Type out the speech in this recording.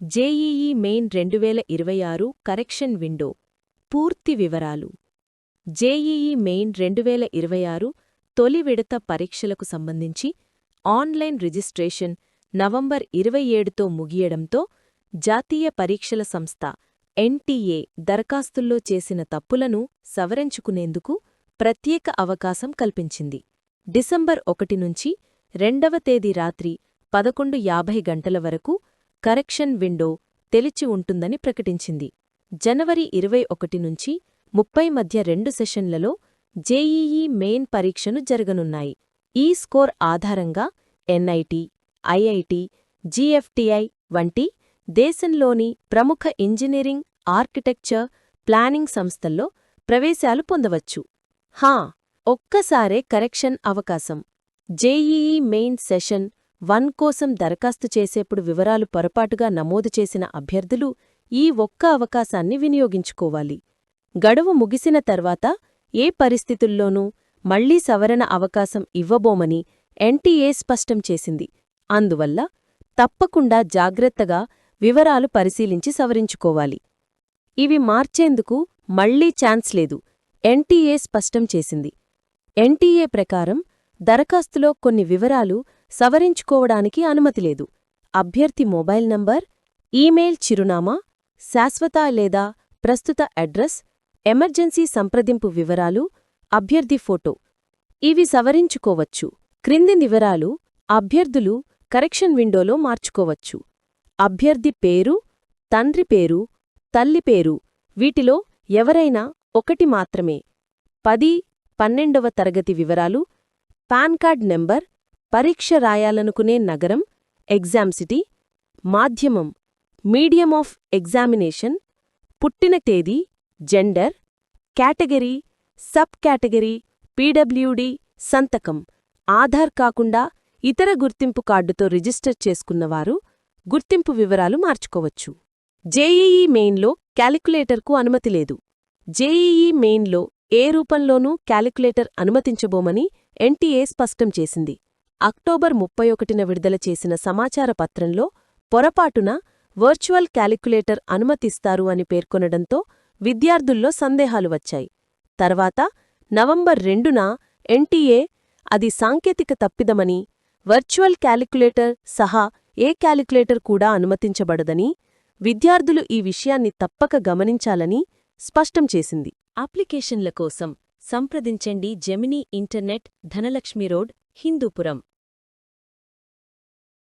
JEE main రెండువేల ఇరవై ఆరు కరెక్షన్ విండో. పూర్తి వివరాలు. జేఈఈ మెయిన్ రెండువేల ఇరవై ఆరు తొలి విడత పరీక్షలకు సంబంధించి ఆన్లైన్ రిజిస్ట్రేషన్ నవంబర్ ఇరవై ఏడుతో ముగియడంతో జాతీయ పరీక్షల సంస్థ ఎన్టీఏ దరఖాస్తుల్లో చేసిన తప్పులను సవరించుకునేందుకు ప్రత్యేక అవకాశం కల్పించింది. డిసెంబర్ ఒకటి నుంచి రెండవ తేదీ రాత్రి పదకొండు యాభై గంటల వరకు కరెక్షన్ విండో తెలిచి ఉంటుందని ప్రకటించింది. జనవరి ఇరవై ఒకటి నుంచి ముప్పై మధ్య రెండు సెషన్లలో జేఈఈ మెయిన్ పరీక్షను జరగనున్నాయి. ఈ స్కోర్ ఆధారంగా ఎన్ఐటి ఐఐటి జీఎఫ్టీఐ వంటి దేశంలోని ప్రముఖ ఇంజనీరింగ్ ఆర్కిటెక్చర్ ప్లానింగ్ సంస్థల్లో ప్రవేశాలు పొందవచ్చు. హా ఒక్కసారే కరెక్షన్ అవకాశం. జేఈఈ మెయిన్ సెషన్ వన్ కోసం దరఖాస్తు చేసేప్పుడు వివరాలు పొరపాటుగా నమోదు చేసిన అభ్యర్థులు ఈ ఒక్క అవకాశాన్ని వినియోగించుకోవాలి. గడువు ముగిసిన తర్వాత ఏ పరిస్థితుల్లోనూ మళ్ళీ సవరణ అవకాశం ఇవ్వబోమని ఎన్టీఏ స్పష్టం చేసింది. అందువల్ల తప్పకుండా జాగ్రత్తగా వివరాలు పరిశీలించి సవరించుకోవాలి. ఇవి మార్చేందుకు మళ్ళీ ఛాన్స్ లేదు ఎన్టీఏ స్పష్టం చేసింది. ఎన్టీఏ ప్రకారం దరఖాస్తులో కొన్ని వివరాలు సవరించుకోవడానికి అనుమతి లేదు. అభ్యర్థి మొబైల్ నంబర్ ఈమెయిల్ చిరునామా శాశ్వత లేదా ప్రస్తుత అడ్రస్ ఎమర్జెన్సీ సంప్రదింపు వివరాలు అభ్యర్థి ఫోటో. ఇవి సవరించుకోవచ్చు. క్రింది వివరాలు అభ్యర్థులు కరెక్షన్ విండోలో మార్చుకోవచ్చు. అభ్యర్థి పేరు తండ్రి పేరు తల్లి పేరు వీటిలో ఎవరైనా ఒకటి మాత్రమే. పది పన్నెండవ తరగతి వివరాలు పాన్ కార్డ్ నెంబర్ పరీక్ష రాయాలనుకునే నగరం ఎగ్జామ్ సిటీ మాధ్యమం మీడియం ఆఫ్ ఎగ్జామినేషన్ పుట్టిన తేదీ gender category sub category PWD సంతకం ఆధార్ కాకుండా ఇతర గుర్తింపు కార్డుతో రిజిస్టర్ చేసుకున్నవారు గుర్తింపు వివరాలు మార్చుకోవచ్చు. జేఈఈ మెయిన్లో క్యాలిక్యులేటర్కు అనుమతి లేదు. జేఈఈ మెయిన్లో ఏ రూపంలోనూ క్యాలిక్యులేటర్ అనుమతించబోమని ఎన్టీఏ స్పష్టం చేసింది. అక్టోబర్ ముప్పై ఒకటిన విడుదల చేసిన సమాచార పత్రంలో పొరపాటున వర్చువల్ క్యాలిక్యులేటర్ అనుమతిస్తారు అని పేర్కొనడంతో విద్యార్థుల్లో సందేహాలు వచ్చాయి. తర్వాత నవంబర్ రెండున ఎన్టీఏ అది సాంకేతిక తప్పిదమని వర్చువల్ క్యాలిక్యులేటర్ సహా ఏ క్యాలిక్యులేటర్ కూడా అనుమతించబడదని విద్యార్థులు ఈ విషయాన్ని తప్పక గమనించాలని స్పష్టం చేసింది. అప్లికేషన్ల కోసం సంప్రదించండి Gemini internet Dhanalakshmi road Hindupuram.